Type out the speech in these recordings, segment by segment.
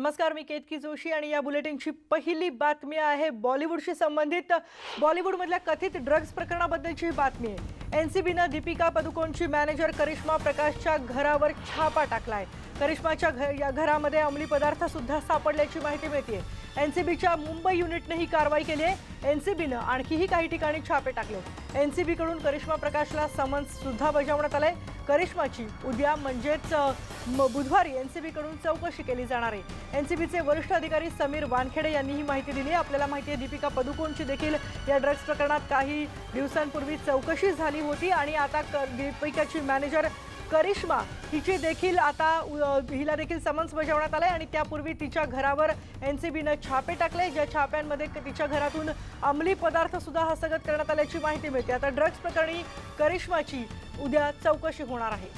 नमस्कार मी केतकी जोशी आणि या बुलेटिनची पहिली बातमी आहे बॉलिवूडशी संबंधित. बॉलिवूडमधल्या कथित ड्रग्ज प्रकरणाबद्दलची बातमी आहे. एन सी बीनं दीपिका पदुकोणची मॅनेजर करिश्मा प्रकाशच्या घरावर छापा टाकलाय. करिश्माच्या घ या घरामध्ये अंमली पदार्थ सुद्धा सापडल्याची माहिती मिळते एन सी बीच्या मुंबई युनिटनं ही कारवाई केली आहे. एन सी बीनं आणखीही काही ठिकाणी छापे टाकले एन सी बीकडून करिश्मा प्रकाशला समन्स सुद्धा बजावण्यात आलंय. करिश्माची उद्या म्हणजेच बुधवारी एन सी बीकडून चौकशी केली जाणार आहे. एन सी बीचे वरिष्ठ अधिकारी समीर वानखेडे यांनी ही माहिती दिली आपल्याला माहिती आहे दीपिका पदुकोणची देखील या ड्रग्ज प्रकरणात काही दिवसांपूर्वी चौकशी झाली होती आणि आता क- दीपिकाची मॅनेजर करिश्मा हिची देखील आता हिला देखील समन्स बजावण्यात आलंय आणि त्यापूर्वी तिच्या घरावर एन सी बीनं छापे टाकले. ज्या छाप्यांमध्ये क- तिच्या घरातून अंमली पदार्थ सुद्धा हस्तगत करण्यात आल्याची माहिती मिळते. आता ड्रग्ज प्रकरणी करिश्माची उद्या चौकशी होणार आहे.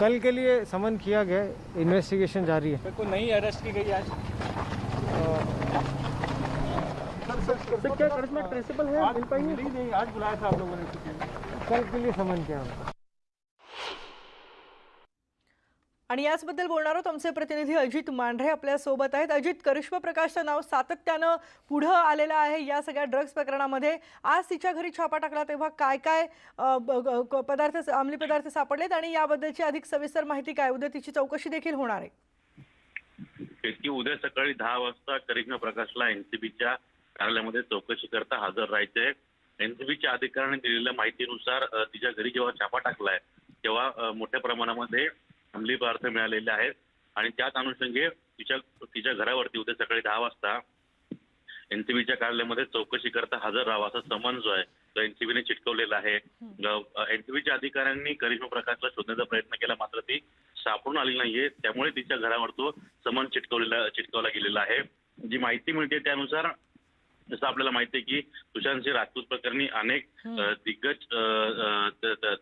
कल के लिए समन किया गया इन्वेस्टिगेशन जारी है। कोई नई अरेस्ट की गई आज। सर क्या करिश्मा ट्रेसेबल है? मिल पाएंगे? मिली नहीं आज बुलाया था आप लोगों ने कल के लिए। समन किया हमको आणि याचबद्दल बोलणार आहोत आमचे प्रतिनिधी अजित मांढरे आपल्यासोबत आहेत. अजित करिश्मा प्रकाशचं नाव सातत्यानं पुढं आलेलं आहे या सगळ्या ड्रग्ज प्रकरणामध्ये. आज तिच्या घरी छापा टाकला तेव्हा काय काय पदार्थ अंमली पदार्थ सापडलेत आणि याबद्दलची अधिक सविस्तर माहिती काय? उद्या तिची चौकशी देखील होणार आहे. की उद्या सकाळी दहा वाजता करिश्मा प्रकाशला एनसीबीच्या कार्यालयामध्ये चौकशी करता हजर राहायचे एनसीबीच्या अधिकाऱ्यांनी दिलेल्या माहितीनुसार तिच्या घरी जेव्हा छापा टाकलाय तेव्हा मोठ्या प्रमाणामध्ये अंमली पदार्थ मिळालेले आहेत. आणि त्याच अनुषंगे तिच्या तिच्या घरावरती उद्या सकाळी दहा वाजता एनसीबीच्या कार्यालयामध्ये चौकशी करता हजर राहावा असा समन जो आहे तो एनसीबीने चिटकवलेला आहे. एनसीबीच्या अधिकाऱ्यांनी करिश्मा प्रकाशला शोधण्याचा प्रयत्न केला मात्र ती सापडून आली नाहीये. त्यामुळे तिच्या घरावर तो समन चिटकवलेला चिटकवला गेलेला आहे. जी माहिती मिळते त्यानुसार जसं आपल्याला माहिती आहे की सुशांत सिंह राजपूत प्रकरणी अनेक दिग्गज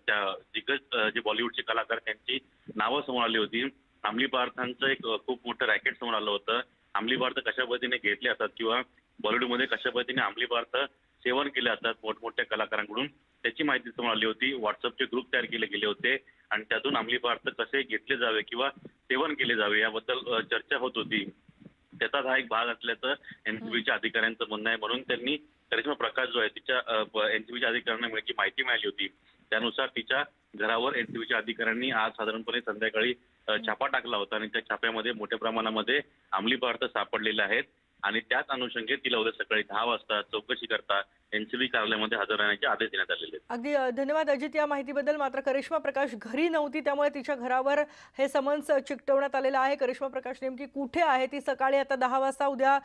त्या दिग्गज जे बॉलिवूडचे कलाकार त्यांची नावं समोर आली होती. अंमली पदार्थांचं एक खूप मोठं रॅकेट समोर आलं होतं. अंमली पदार्थ कशा पद्धतीने घेतले जातात किंवा बॉलिवूडमध्ये कशा पद्धतीने अंमली पदार्थ सेवन केले जातात मोठमोठ्या कलाकारांकडून त्याची माहिती समोर आली होती. व्हॉट्सअपचे ग्रुप तयार केले गेले होते आणि त्यातून अंमली पदार्थ कसे घेतले जावे किंवा सेवन केले जावे याबद्दल चर्चा होत होती. त्याचाच हा एक भाग असल्याचं एनसीबीच्या अधिकाऱ्यांचं म्हणणं आहे. म्हणून त्यांनी करिश्मा प्रकाश जो आहे तिच्या एनसीबीच्या अधिकाऱ्यांना जी माहिती मिळाली होती. त्यानुसार तिच्या घरावर एनसीबीच्या अधिकाऱ्यांनी आज साधारणपणे संध्याकाळी छापा टाकला होता आणि त्या छाप्यामध्ये मोठ्या प्रमाणामध्ये अंमली पदार्थ सापडलेले आहेत. आणि त्याच अनुषंगे तिला उद्या सकाळी दहा वाजता चौकशी करता एनसीबी कार्यालयामध्ये हजर राहण्याचे आदेश देण्यात आलेले अगदी धन्यवाद अजित या माहितीबद्दल. मात्र करिश्मा प्रकाश घरी नव्हती त्यामुळे तिच्या घरावर हे समन्स चिकटवण्यात आलेलं आहे. करिश्मा प्रकाश नेमकी कुठे आहे? ती सकाळी आता दहा वाजता उद्या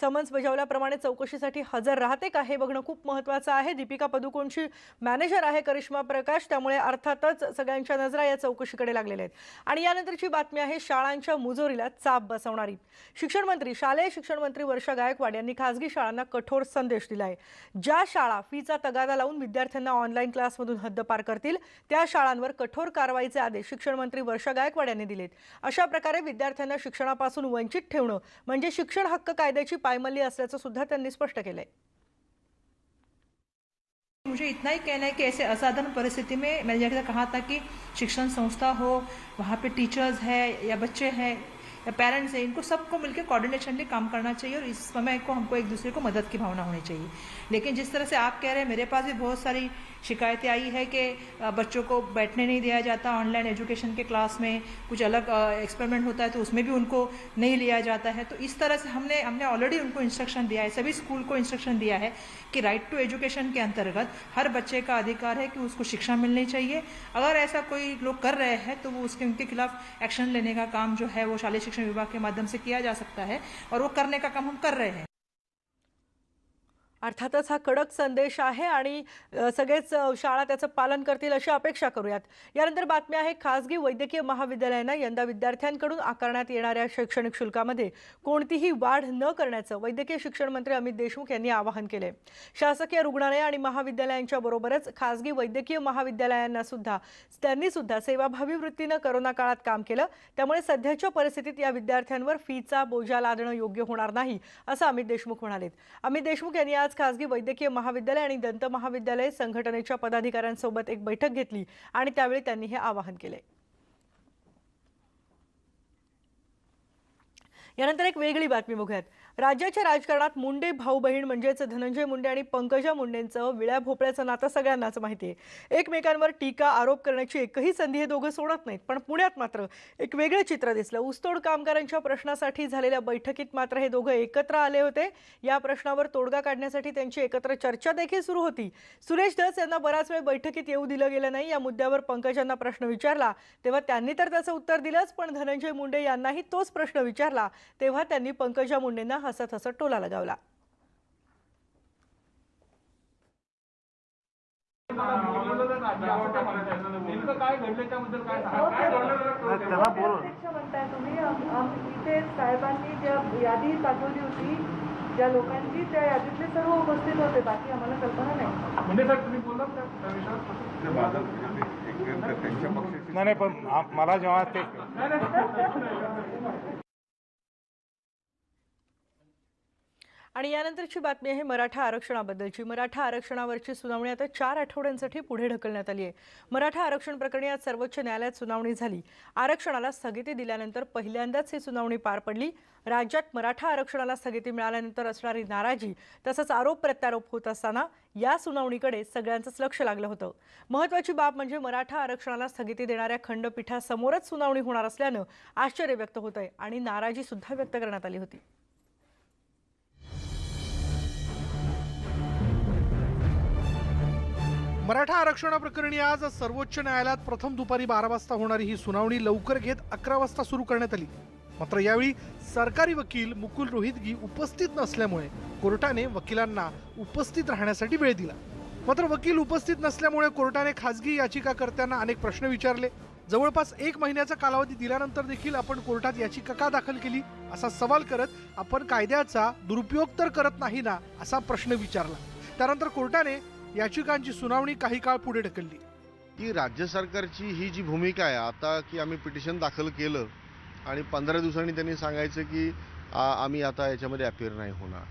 समन्स बजावल्याप्रमाणे चौकशीसाठी हजर राहते का? हे बघणं खूप महत्त्वाचं आहे. दीपिका पदुकोणची मॅनेजर आहे करिश्मा प्रकाश. त्यामुळे अर्थातच सगळ्यांच्या नजरा या चौकशीकडे लागलेल्या आहेत. आणि यानंतरची बातमी आहे शाळांच्या मुजोरीला चाप बसवणारी. शिक्षण मंत्री शालेय शिक्षण मंत्री वर्षा गायकवाड यांनी खासगी शाळांना कठोर संदेश दिला आहे ज्या शाळा फीचा तगादा लावून विद्यार्थ्यांना ऑनलाईन क्लासमधून हद्दपार करतील त्या शाळांवर कठोर कारवाईचे आदेश शिक्षण मंत्री वर्षा गायकवाड यांनी दिलेत. अशा प्रकारे विद्यार्थ्यांना शिक्षणापासून वंचित ठेवणं म्हणजे शिक्षण हक्क कायद्याची पायमल्ली असल्याचं सुद्धा त्यांनी स्पष्ट केलंय. मुझे इतना ही कहना है कि ऐसे असाधारण परिस्थिति में मैंने जैसे कहा था कि शिक्षण संस्था हो वहाँ पे टीचर्स है या बच्चे हैं या पेरेंट्स हैं इनको सबको मिलकर कोऑर्डिनेशनली काम करना चाहिए और इस समय को हमको एक दूसरे को मदद की भावना होनी चाहिए। लेकिन जिस तरह से आप कह रहे हैं, मेरे पास भी बहुत सारी शिकायतें आई है कि बच्चों को बैठने नहीं दिया जाता ऑनलाइन एजुकेशन के क्लास में कुछ अलग एक्सपेरिमेंट होता है तो उसमें भी उनको नहीं लिया जाता है। तो इस तरह से हमने हमने ऑलरेडी उनको इंस्ट्रक्शन दिया है, सभी स्कूल को इंस्ट्रक्शन दिया है कि राइट टू एजुकेशन के अंतर्गत हर बच्चे का अधिकार है कि उसको शिक्षा मिलनी चाहिए। अगर ऐसा कोई लोग कर रहे हैं तो वो उसके, उनके खिलाफ एक्शन लेने का काम जो है वो शालेय शिक्षण विभाग के माध्यम से किया जा सकता है और वो करने का काम हम कर रहे हैं। अर्थातच हा कडक संदेश आहे आणि सगळेच शाळा त्याचं पालन करतील अशी अपेक्षा करूयात. यानंतर बातमी आहे खासगी वैद्यकीय महाविद्यालयांना यंदा विद्यार्थ्यांकडून आकारण्यात येणाऱ्या शैक्षणिक शुल्कामध्ये कोणतीही वाढ न करण्याचं वैद्यकीय शिक्षण मंत्री अमित देशमुख यांनी आवाहन केले शासकीय रुग्णालय आणि महाविद्यालयांच्या बरोबरच खासगी वैद्यकीय महाविद्यालयांना सुद्धा त्यांनी सुद्धा सेवाभावी वृत्तीनं करोना काळात काम केलं. त्यामुळे सध्याच्या परिस्थितीत या विद्यार्थ्यांवर फीचा बोजा लादणं योग्य होणार नाही असं अमित देशमुख म्हणाले अमित देशमुख यांनी आज आज खासगी वैद्यकीय महाविद्यालय आणि दंत महाविद्यालय संघटनेच्या पदाधिकाऱ्यांसोबत एक बैठक घेतली आणि त्यावेळी त्यांनी हे आवाहन केले. यानंतर एक वेगळी बातमी बघूयात. राज्याच्या राजकारणात मुंडे भाऊ बहीण म्हणजेच धनंजय मुंडे आणि पंकजा मुंडेंचं विळ्या भोपळ्याचं नातं सगळ्यांनाच माहिती आहे. एकमेकांवर टीका आरोप करण्याची एकही संधी हे दोघं सोडत नाहीत. पण पुण्यात मात्र एक वेगळं चित्र दिसलं. ऊसतोड कामगारांच्या प्रश्नासाठी झालेल्या बैठकीत मात्र हे दोघं एकत्र आले होते. या प्रश्नावर तोडगा काढण्यासाठी त्यांची एकत्र चर्चा देखील सुरू होती. सुरेश दस यांना बराच वेळ बैठकीत येऊ दिलं गेलं नाही. या मुद्द्यावर पंकजांना प्रश्न विचारला. तेव्हा त्यांनी तर त्याचं उत्तर दिलंच पण धनंजय मुंडे यांनाही तोच प्रश्न विचारला. तेव्हा त्यांनी पंकजा मुंडेंना हसत हसत टोला लगावला. इथे साहेबांनी ज्या यादी पाठवली होती ज्या लोकांची त्या यादीतले सर्व उपस्थित होते. बाकी आम्हाला कल्पना नाही. मुंडे साहेब तुम्ही त्या विषयावर? नाही नाही पण मला जेव्हा ते आणि यानंतरची बातमी आहे मराठा आरक्षणाबद्दलची. मराठा आरक्षणावरची सुनावणी आता चार आठवड्यांसाठी पुढे ढकलण्यात आली आहे. मराठा आरक्षण प्रकरणी आज सर्वोच्च न्यायालयात सुनावणी झाली. आरक्षणाला स्थगिती दिल्यानंतर पहिल्यांदाच ही सुनावणी पार पडली. राज्यात मराठा आरक्षणाला स्थगिती मिळाल्यानंतर असणारी नाराजी तसंच आरोप प्रत्यारोप होत असताना या सुनावणीकडे सगळ्यांचंच लक्ष लागलं होतं. महत्त्वाची बाब म्हणजे मराठा आरक्षणाला स्थगिती देणाऱ्या खंडपीठासमोरच सुनावणी होणार असल्यानं आश्चर्य व्यक्त होत आहे आणि नाराजी सुद्धा व्यक्त करण्यात आली होती. मराठा आरक्षणाप्रकरणी आज सर्वोच्च न्यायालयात प्रथम दुपारी बारा वाजता होणारी ही सुनावणी लवकर घेत अकरा वाजता सुरू करण्यात आली. मात्र यावेळी सरकारी वकील मुकुल रोहितगी उपस्थित नसल्यामुळे कोर्टाने वकिलांना उपस्थित राहण्यासाठी वेळ दिला. मात्र वकील उपस्थित नसल्यामुळे कोर्टाने खासगी याचिकाकर्त्यांना अनेक प्रश्न विचारले. जवळपास एक महिन्याचा कालावधी दिल्यानंतर देखील आपण कोर्टात याचिका का दाखल केली असा सवाल करत आपण कायद्याचा दुरुपयोग तर करत नाही ना असा प्रश्न विचारला. त्यानंतर कोर्टाने याचिकांची सुनावणी काही काळ पुढे ढकलली. की राज्य सरकारची ही जी भूमिका आहे आता की आम्ही पिटिशन दाखल केलं आणि पंधरा दिवसांनी त्यांनी सांगायचं की आ- आम्ही आता याच्यामध्ये अपिअर नाही होणार.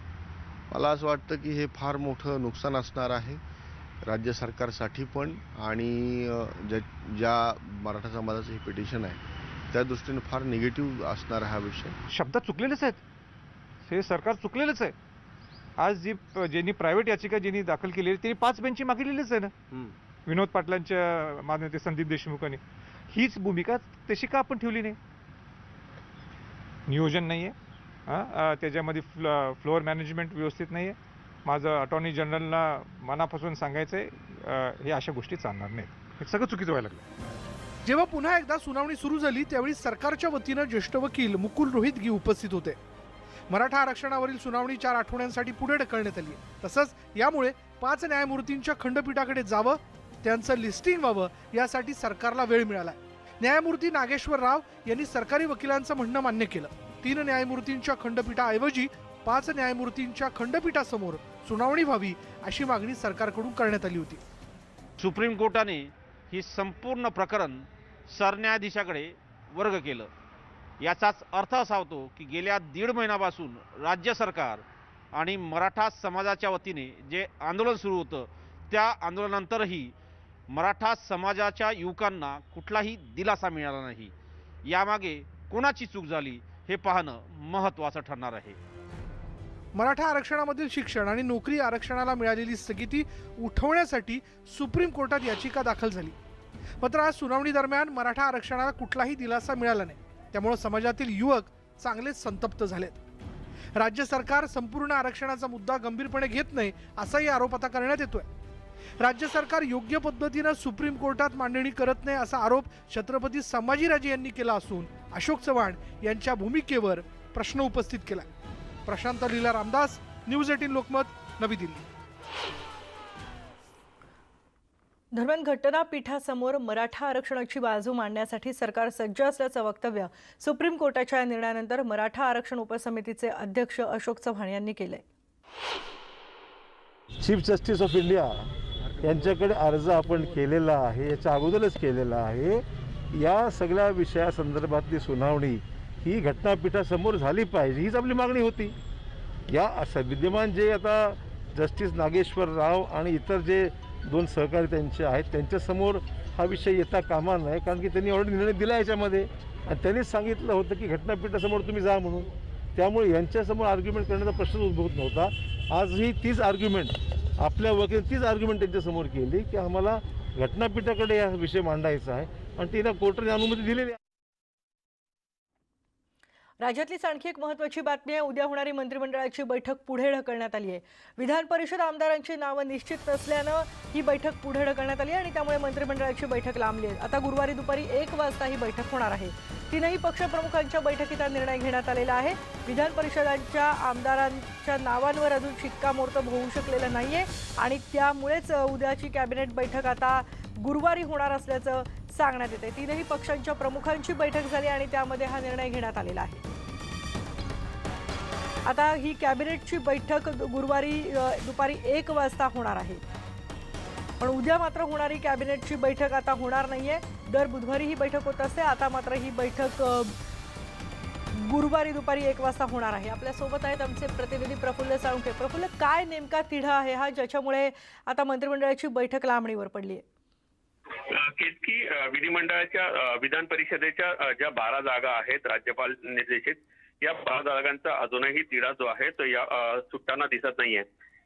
मला असं वाटतं की हे फार मोठं नुकसान असणार आहे राज्य सरकारसाठी पण आणि ज्या ज्या मराठा समाजाचं हे पिटिशन आहे त्या दृष्टीने फार निगेटिव्ह असणार हा विषय. शब्द चुकलेलेच आहेत. हे सरकार चुकलेलंच आहे. आज जी ज्यांनी प्रायव्हेट याचिका ज्यांनी दाखल केलेली आहे, त्यांनी पाच बेंचची मागितलेलीच आहे ना. विनोद पाटलांच्या मान्यते संदीप देशमुखांनी हीच भूमिका तशी का आपण ठेवली नाही? नियोजन नाही आहे त्याच्यामध्ये फ्ल फ्लोअर मॅनेजमेंट व्यवस्थित नाही आहे माझं अटॉर्नी जनरलला मनापासून सांगायचं आहे हे अशा गोष्टी चालणार नाहीत. हे सगळं चुकीचं व्हायला लागलं जेव्हा पुन्हा एकदा सुनावणी सुरू झाली त्यावेळी सरकारच्या वतीनं ज्येष्ठ वकील मुकुल रोहितगी उपस्थित होते. मराठा आरक्षणावरील सुनावणी चार आठवड्यांसाठी पुढे ढकलण्यात आली तसंच यामुळे पाच न्यायमूर्तींच्या खंडपीठाकडे जावं त्यांचं लिस्टिंग व्हावं यासाठी सरकारला वेळ मिळाला. न्यायमूर्ती नागेश्वर राव यांनी सरकारी वकिलांचं म्हणणं मान्य केलं. तीन न्यायमूर्तींच्या खंडपीठाऐवजी पाच न्यायमूर्तींच्या खंडपीठासमोर सुनावणी व्हावी अशी मागणी सरकारकडून करण्यात आली होती. सुप्रीम कोर्टाने ही संपूर्ण प्रकरण सरन्यायाधीशाकडे वर्ग केलं. याचाच अर्थ असा होतो की गेल्या दीड महिन्यापासून राज्य सरकार आणि मराठा समाजाच्या वतीने जे आंदोलन सुरू होतं त्या आंदोलनानंतरही मराठा समाजाच्या युवकांना कुठलाही दिलासा मिळाला नाही. यामागे कोणाची चूक झाली हे पाहणं महत्त्वाचं ठरणार आहे. मराठा आरक्षणामधील शिक्षण आणि नोकरी आरक्षणाला मिळालेली स्थगिती उठवण्यासाठी सुप्रीम कोर्टात याचिका दाखल झाली. मात्र आज सुनावणी दरम्यान मराठा आरक्षणाला कुठलाही दिलासा मिळाला नाही. त्यामुळे समाजातील युवक चांगलेच संतप्त झालेत. राज्य सरकार संपूर्ण आरक्षणाचा मुद्दा गंभीरपणे घेत नाही असाही आरोप आता करण्यात येतोय. राज्य सरकार योग्य पद्धतीनं सुप्रीम कोर्टात मांडणी करत नाही असा आरोप छत्रपती संभाजीराजे यांनी केला असून अशोक चव्हाण यांच्या भूमिकेवर प्रश्न उपस्थित केला प्रशांत लीला रामदास न्यूज एटीन लोकमत नवी दिल्ली. दरम्यान घटनापीठासमोर मराठा आरक्षणाची बाजू मांडण्यासाठी सरकार सज्ज असल्याचं वक्तव्य सुप्रीम कोर्टाच्या या निर्णयानंतर मराठा आरक्षण उपसमितीचे अध्यक्ष अशोक चव्हाण यांनी केलंय. चीफ जस्टिस ऑफ इंडिया यांच्याकडे अर्ज आपण केलेला आहे याच्या अगोदरच केलेला आहे. या सगळ्या विषयासंदर्भातली सुनावणी ही घटनापीठासमोर झाली पाहिजे हीच आपली मागणी होती. या असं विद्यमान जे आता जस्टिस नागेश्वर राव आणि इतर जे दोन सहकारी त्यांचे आहेत. त्यांच्यासमोर हा विषय येता कामा नाही कारण की त्यांनी ऑलरेडी निर्णय दिला याच्यामध्ये. आणि त्यांनीच सांगितलं होतं की घटनापीठासमोर तुम्ही जा म्हणून. त्यामुळे यांच्यासमोर आर्ग्युमेंट करण्याचा प्रश्नच उद्भवत नव्हता. आजही तीच आर्ग्युमेंट आपल्या वकील तीच आर्ग्युमेंट त्यांच्यासमोर केली की आम्हाला घटनापीठाकडे हा विषय मांडायचा आहे. आणि तिला कोर्टाने अनुमती दिलेली आहे. राज्यातलीच आणखी एक महत्वाची बातमी आहे. उद्या होणारी मंत्रिमंडळाची बैठक पुढे ढकलण्यात आली आहे. विधान परिषद आमदारांची नावं निश्चित नसल्यानं ही बैठक पुढे ढकलण्यात आली आहे आणि त्यामुळे मंत्रिमंडळाची बैठक लांबली आहे. आता गुरुवारी दुपारी एक वाजता ही बैठक होणार आहे. तीनही पक्षप्रमुखांच्या बैठकीत हा निर्णय घेण्यात आलेला आहे. विधान परिषदांच्या आमदारांच्या नावांवर अजून शिक्कामोर्तब होऊ शकलेलं नाही आहे आणि त्यामुळेच उद्याची कॅबिनेट बैठक आता गुरुवारी होणार असल्याचं सांगण्यात येते तीनही पक्षांच्या प्रमुखांची बैठक झाली आणि त्यामध्ये हा निर्णय घेण्यात आलेला आहे. आता ही कॅबिनेटची बैठक गुरुवारी दुपारी एक वाजता होणार आहे. पण उद्या मात्र होणारी कॅबिनेटची बैठक आता होणार नाहीये. दर बुधवारी ही बैठक होत असते. आता मात्र ही बैठक गुरुवारी दुपारी एक वाजता होणार आहे. आपल्यासोबत आहेत आमचे प्रतिनिधी प्रफुल्ल साळुंखे. प्रफुल्ल काय नेमका तिढा आहे हा ज्याच्यामुळे आता मंत्रिमंडळाची बैठक लांबणीवर पडली आहे केतकी विधिमंडळाच्या विधान परिषदेच्या ज्या बारा जागा आहेत राज्यपाल निर्देशित या बारा जागांचा अजूनही तिढा जो आहे तो या अ, सुटताना दिसत नाहीये.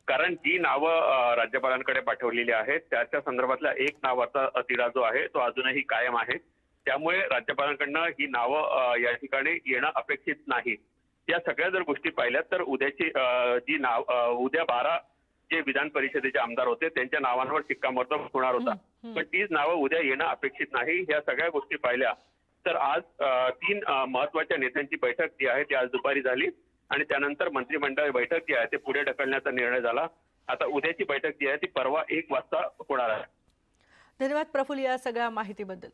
कारण जी नावं राज्यपालांकडे पाठवलेली आहेत त्याच्या संदर्भातला एक नावाचा तिढा जो आहे तो अजूनही कायम आहे. त्यामुळे राज्यपालांकडनं ही नावं या ठिकाणी येणं अपेक्षित नाही. या सगळ्या जर गोष्टी पाहिल्यात तर उद्याची जी नाव उद्या बारा जे विधान परिषदेचे आमदार होते त्यांच्या नावांवर शिक्कामोर्तब होणार होता. पण तीच नावं उद्या येणं अपेक्षित नाही. ह्या सगळ्या गोष्टी पाहिल्या तर आज तीन महत्त्वाच्या नेत्यांची बैठक जी आहे ती आज दुपारी झाली आणि त्यानंतर मंत्रिमंडळ बैठक जी आहे ते पुढे ढकलण्याचा निर्णय झाला. आता उद्याची बैठक जी आहे ती परवा एक वाजता होणार आहे. धन्यवाद प्रफुल्ल या सगळ्या माहितीबद्दल.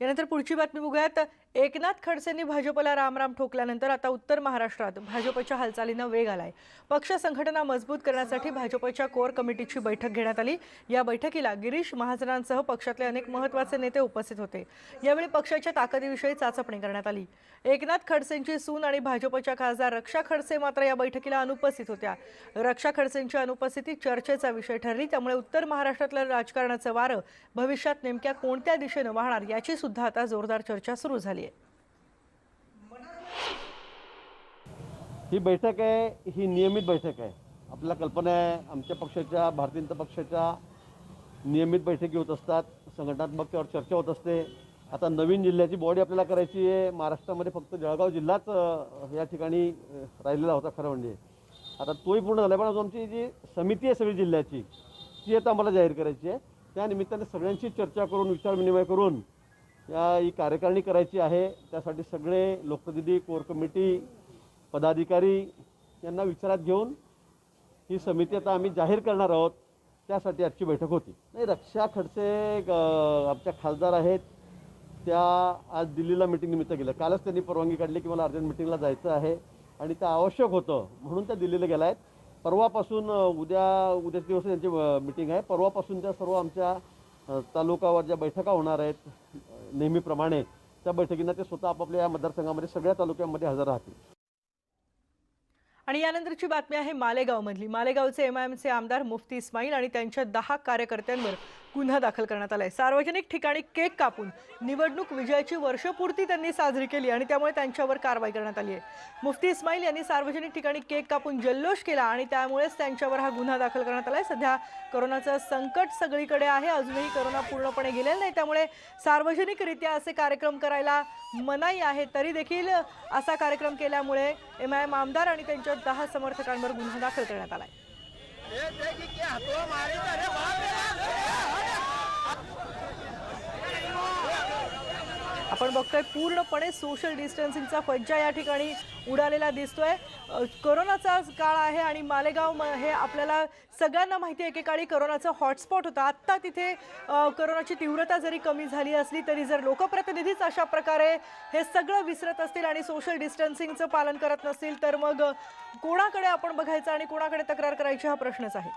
यानंतर पुढची बातमी बघूयात. एकनाथ खडसेंनी भाजपला रामराम ठोकल्यानंतर आता उत्तर महाराष्ट्रात भाजपच्या हालचालींना वेग आलाय. पक्ष संघटना मजबूत करण्यासाठी भाजपच्या कोर कमिटीची बैठक घेण्यात आली. या बैठकीला गिरीश महाजनांसह पक्षातले अनेक महत्त्वाचे नेते उपस्थित होते. यावेळी पक्षाच्या ताकदीविषयी चाचपणी करण्यात आली. एकनाथ खडसेंची सून आणि भाजपच्या खासदार रक्षा खडसे मात्र या बैठकीला अनुपस्थित होत्या. रक्षा खडसेंची अनुपस्थिती चर्चेचा विषय ठरली. त्यामुळे उत्तर महाराष्ट्रातलं राजकारणाचं वारं भविष्यात नेमक्या कोणत्या दिशेनं वाहणार याची सुद्धा आता जोरदार चर्चा सुरू झाली ही बैठक आहे ही नियमित बैठक आहे. आपल्याला कल्पना आहे आमच्या पक्षाच्या भारतीय जनता पक्षाच्या नियमित बैठकी होत असतात संघटनात्मक त्यावर चर्चा होत असते. आता नवीन जिल्ह्याची बॉडी आपल्याला करायची आहे. महाराष्ट्रामध्ये फक्त जळगाव जिल्हाच या ठिकाणी राहिलेला होता खरं म्हणजे. आता तोही पूर्ण झाला पण अजून आमची जी समिती आहे सगळी जिल्ह्याची ती आता आम्हाला जाहीर करायची आहे. त्या निमित्ताने सगळ्यांशी चर्चा करून विचारविनिमय करून या ही कार्यकारिणी करायची आहे. त्यासाठी सगळे लोकप्रतिनिधी कोर कमिटी पदाधिकारी यांना विचारात घेऊन ही समिती आता आम्ही जाहीर करणार आहोत त्यासाठी आजची बैठक होती. नाही रक्षा खडसे आमच्या खासदार आहेत त्या आज दिल्लीला मिटिंग निमित्त गेल्या. कालच त्यांनी परवानगी काढली की मला अर्जंट मिटिंगला जायचं आहे आणि ते आवश्यक होतं म्हणून त्या दिल्लीला गेल्या. आहेत परवापासून उद्या उद्याच दिवस त्यांची मिटिंग आहे. परवापासून त्या सर्व आमच्या तालुकावर ज्या बैठका होणार आहेत नेहमीप्रमाणे त्या बैठकींना ते स्वतः आपापल्या या मतदारसंघामध्ये सगळ्या तालुक्यांमध्ये हजर राहतील. आणि यानंतरची बातमी आहे मालेगावमधली. मालेगावचे एमआयएमचे आमदार मुफ्ती इस्माईल आणि त्यांच्या दहा कार्यकर्त्यांवर गुन्हा दाखल करण्यात आला आहे सार्वजनिक ठिकाणी केक कापून निवडणूक विजयाची वर्षपूर्ती त्यांनी साजरी केली आणि त्यामुळे त्यांच्यावर कारवाई करण्यात आली आहे. मुफ्ती इस्माईल यांनी सार्वजनिक ठिकाणी केक कापून जल्लोष केला आणि त्यामुळेच त्यांच्यावर हा गुन्हा दाखल करण्यात आला आहे सध्या कोरोनाचं संकट सगळीकडे आहे. अजूनही कोरोना पूर्णपणे गेलेला नाही. त्यामुळे सार्वजनिकरित्या असे कार्यक्रम करायला मनाई आहे. तरी देखील असा कार्यक्रम केल्यामुळे एम आय एम आमदार आणि त्यांच्या दहा समर्थकांवर गुन्हा दाखल करण्यात आला आहे. आपण बघतोय पूर्णपणे सोशल डिस्टन्सिंगचा फज्जा या ठिकाणी उडालेला दिसतोय. करोनाचा काळ आहे आणि मालेगाव म- हे आपल्याला सगळ्यांना माहिती आहे एकेकाळी करोनाचा हॉटस्पॉट होतं. आत्ता तिथे करोनाची तीव्रता जरी कमी झाली असली तरी जर लोकप्रतिनिधीच अशा प्रकारे हे सगळं विसरत असतील आणि सोशल डिस्टन्सिंगचं पालन करत नसतील तर मग कोणाकडे आपण बघायचं आणि कोणाकडे तक्रार करायची हा प्रश्नच आहे.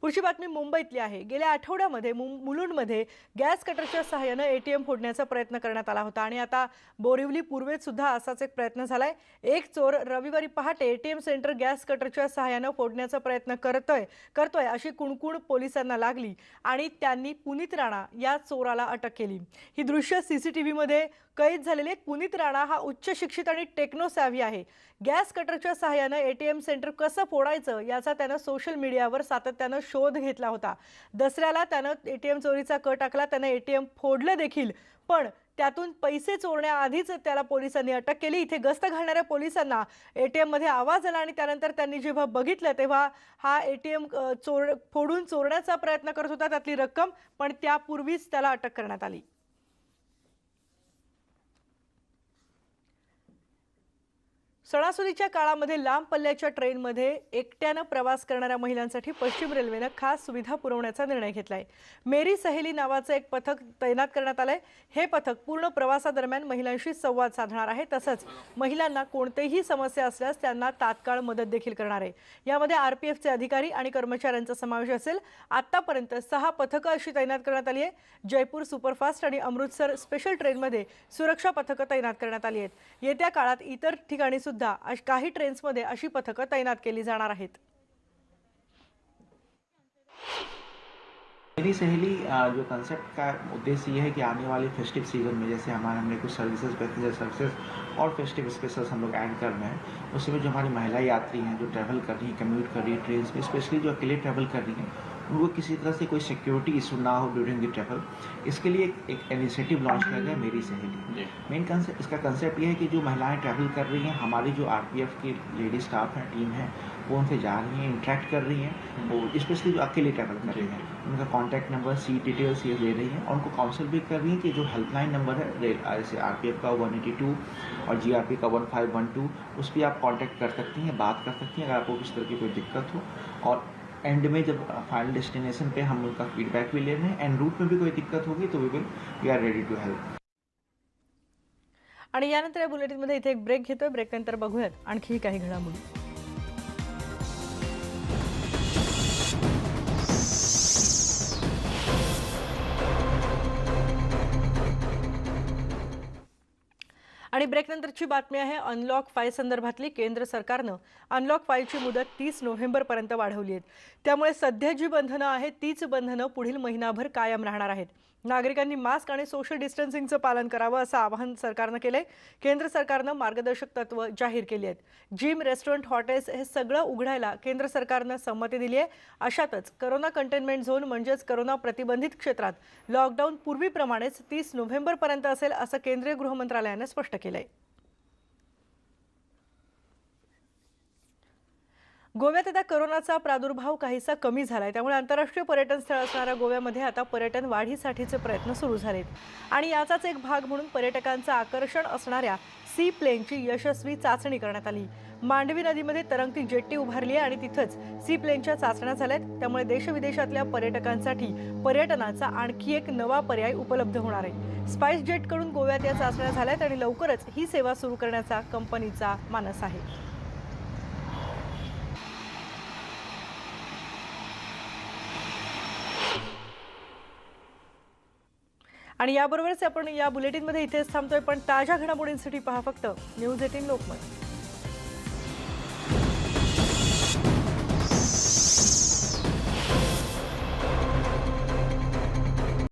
पुढची बातमी मुंबईतली आहे. गेल्या आठवड्यामध्ये मुं- मुलुंडमध्ये गॅस कटरच्या सहाय्यानं एटीएम फोडण्याचा प्रयत्न करण्यात आला होता आणि आता बोरिवली पूर्वेत सुद्धा असाच एक प्रयत्न झालाय. एक चोर रविवारी पहाटे एटीएम सेंटर गॅस कटरच्या सहाय्यानं फोडण्याचा प्रयत्न करतोय करतोय अशी कुणकुण पोलिसांना लागली आणि त्यांनी पुनीत राणा या चोराला अटक केली. ही दृश्य सीसीटीव्हीमध्ये कैद झालेले पुनीत राणा हा उच्च शिक्षित आणि टेक्नो सॅव्ही आहे. गॅस कटरच्या सहाय्यानं एटीएम सेंटर कसं फोडायचं याचा त्यानं सोशल मीडियावर सातत्यानं शोध घेतला होता. दसऱ्याला त्यानं एटीएम चोरीचा कट टाकला त्यानं एटीएम फोडलं देखील. पण त्यातून पैसे चोरण्याआधीच त्याला पोलिसांनी अटक केली. इथे गस्त घालणाऱ्या पोलिसांना ए टी एममध्ये आवाज आला आणि त्यानंतर त्यांनी जेव्हा बघितलं तेव्हा हा एटीएम चोर फोडून चोरण्याचा प्रयत्न करत होता त्यातली रक्कम पण त्यापूर्वीच त्याला अटक करण्यात आली. सणासुदीच्या काळामध्ये लांब पल्ल्याच्या ट्रेनमध्ये एकट्यानं प्रवास करणाऱ्या महिलांसाठी पश्चिम रेल्वेनं खास सुविधा पुरवण्याचा निर्णय घेतला आहे मेरी सहेली नावाचं एक पथक तैनात करण्यात आलं आहे हे पथक पूर्ण प्रवासादरम्यान महिलांशी संवाद साधणार आहे. तसंच महिलांना कोणतेही समस्या असल्यास त्यांना तात्काळ मदत देखील करणार आहे. यामध्ये आर पी एफचे अधिकारी आणि कर्मचाऱ्यांचा समावेश असेल. आतापर्यंत सहा पथकं अशी तैनात करण्यात आली आहे जयपूर सुपरफास्ट आणि अमृतसर स्पेशल ट्रेनमध्ये सुरक्षा पथकं तैनात करण्यात आली आहेत. येत्या काळात इतर ठिकाणी सुद्धा सुद्धा काही ट्रेन्समध्ये अशी पथकं तैनात केली जाणार आहेत. मेरी सहेली जो कंसेप्ट का उद्देश्य ये है कि आने वाले फेस्टिव सीजन में जैसे हमारे हमने कुछ सर्विसेज पैसेंजर सर्विसेज और फेस्टिव स्पेशल्स हम लोग ऐड कर रहे हैं। उसमें जो हमारी महिला यात्री हैं जो ट्रैवल कर रही हैं कम्यूट कर रही है ट्रेन में स्पेशली जो अकेले ट्रैवल कर रही हैं उनको किसी तरह से कोई सिक्योरिटी इशू ना हो ड्यूरिंग द ट्रैवल इसके लिए एक, इनिशिएटिव लॉन्च किया गया मेरी सहेली। मेन कंसेप्ट इसका कंसेप्ट ये है कि जो महिलाएँ ट्रैवल कर रही हैं हमारी जो आर पी एफ़ की लेडी स्टाफ हैं टीम है वो उनसे जा रही हैं इंटरेक्ट कर रही हैं वो स्पेशली जो अकेले ट्रैवल कर रही हैं उनका कॉन्टैक्ट नंबर सीट डिटेल्स ये ले रही हैं और उनको काउंसिल भी कर रही हैं कि जो हेल्पलाइन नंबर है रेल जैसे आर पी एफ़ का वन एटी टू और जी आर पी का वन फाइव वन टू उस पर आप कॉन्टैक्ट कर सकती हैं बात कर सकती हैं अगर आपको किस तरह की कोई दिक्कत हो और एंड में जब फाइनल डेस्टिनेशन पे हम उनका फीडबैक भी ले रहे हैं एंड रूट में भी कोई दिक्कत होगी तो we will we are ready to help आणि यानंतर या बुलेटिनमध्ये इथे एक ब्रेक घेतोय. ब्रेक नंतर बघूयात आणखी काही घडामोडी. आणि ब्रेकनंतरची बातमी आहे अनलॉक फाईल संदर्भातली केंद्र सरकारनं अनलॉक फाईलची मुदत तीस नोव्हेंबरपर्यंत वाढवली आहे. त्यामुळे सध्या जी बंधनं आहेत तीच बंधनं पुढील महिनाभर कायम राहणार आहेत. नागरिकांनी मास्क आणि सोशल डिस्टन्सिंगचं पालन करावं असं आवाहन सरकारनं केलंय. केंद्र सरकारनं मार्गदर्शक तत्व जाहीर केली आहेत. जिम रेस्टॉरंट हॉटेल्स हे सगळं उघडायला केंद्र सरकारनं संमती दिली आहे. अशातच करोना कंटेनमेंट झोन म्हणजेच करोना प्रतिबंधित क्षेत्रात लॉकडाऊन पूर्वीप्रमाणेच तीस नोव्हेंबरपर्यंत असेल असं केंद्रीय गृह मंत्रालयानं स्पष्ट केलं आहे गोव्यात आता करोनाचा प्रादुर्भाव काहीसा कमी झालाय. त्यामुळे आंतरराष्ट्रीय पर्यटन स्थळ असणाऱ्या गोव्यामध्ये आता पर्यटन वाढीसाठीचे प्रयत्न सुरू झालेत. आणि याचाच एक भाग म्हणून पर्यटकांचं आकर्षण असणाऱ्या सी प्लेनची यशस्वी चाचणी करण्यात आली. मांडवी नदीमध्ये तरंगती जेट्टी उभारली आहे आणि तिथंच सी प्लेनच्या चाचण्या झाल्यात. त्यामुळे देशविदेशातल्या पर्यटकांसाठी पर्यटनाचा आणखी एक नवा पर्याय उपलब्ध होणार आहे. स्पाइस जेटकडून गोव्यात या चाचण्या झाल्यात आणि लवकरच ही सेवा सुरू करण्याचा कंपनीचा मानस आहे. आणि याबरोबरच आपण या बुलेटिनमध्ये इथेच थांबतोय पण ताज्या घडामोडींसाठी पहा फक्त न्यूज एटीन लोकमत.